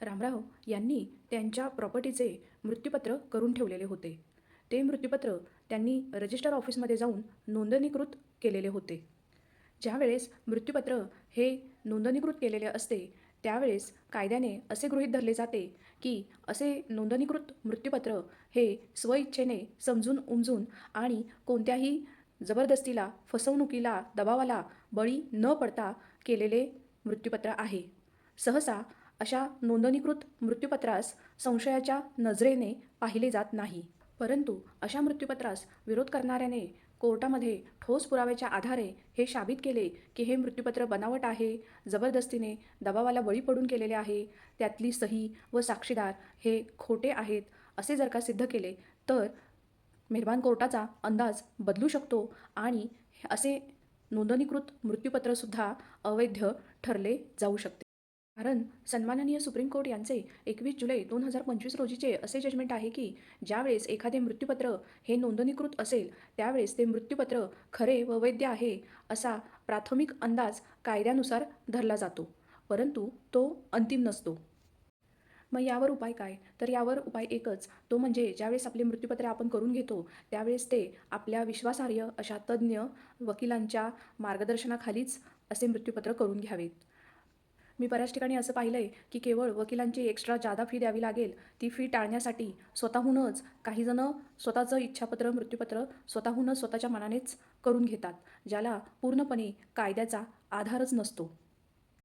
रामराव यांनी त्यांच्या प्रॉपर्टीचे मृत्यूपत्र करून ठेवलेले होते. ते मृत्यूपत्र त्यांनी रजिस्टर ऑफिसमध्ये जाऊन नोंदणीकृत केलेले होते. ज्यावेळेस मृत्यूपत्र हे नोंदणीकृत केलेले असते त्यावेळेस कायद्याने असे गृहीत धरले जाते की असे नोंदणीकृत मृत्यूपत्र हे स्वइच्छेने समजून उमजून आणि कोणत्याही जबरदस्तीला फसवणुकीला दबावाला बळी न पडता केलेले मृत्यूपत्र आहे. सहसा अशा नोंदणीकृत मृत्यूपत्रास संशयाच्या नजरेने पाहिले जात नाही. परंतु अशा मृत्यूपत्रास विरोध करणाऱ्याने कोर्टामध्ये ठोस पुराव्याच्या आधारे हे साबित केले की हे मृत्यूपत्र बनावट आहे जबरदस्तीने दबावाला बळी पडून केलेले आहे त्यातली सही व साक्षीदार हे खोटे आहेत असे जर का सिद्ध केले तर मेहरबान कोर्टाचा अंदाज बदलू शकतो आणि असे नोंदणीकृत मृत्यूपत्रसुद्धा अवैध ठरले जाऊ शकते. कारण सन्माननीय सुप्रीम कोर्ट यांचे एकवीस जुलै दोन हजार पंचवीस रोजीचे असे जजमेंट आहे की ज्यावेळेस एखादे मृत्यूपत्र हे नोंदणीकृत असेल त्यावेळेस ते मृत्यूपत्र खरे व वैध आहे असा प्राथमिक अंदाज कायद्यानुसार धरला जातो परंतु तो अंतिम नसतो. मग यावर उपाय काय? तर यावर उपाय एकच तो म्हणजे ज्यावेळेस आपले मृत्यूपत्र आपण करून घेतो त्यावेळेस ते आपल्या विश्वासार्ह अशा तज्ज्ञ वकिलांच्या मार्गदर्शनाखालीच असे मृत्यूपत्र करून घ्यावेत. मी बऱ्याच ठिकाणी असं पाहिलं आहे की केवळ वकिलांची एक्स्ट्रा जादा फी द्यावी लागेल ती फी टाळण्यासाठी स्वतःहूनच काहीजणं स्वतःचं इच्छापत्र मृत्यूपत्र स्वतःहूनच स्वतःच्या मनानेच करून घेतात ज्याला पूर्णपणे कायद्याचा आधारच नसतो.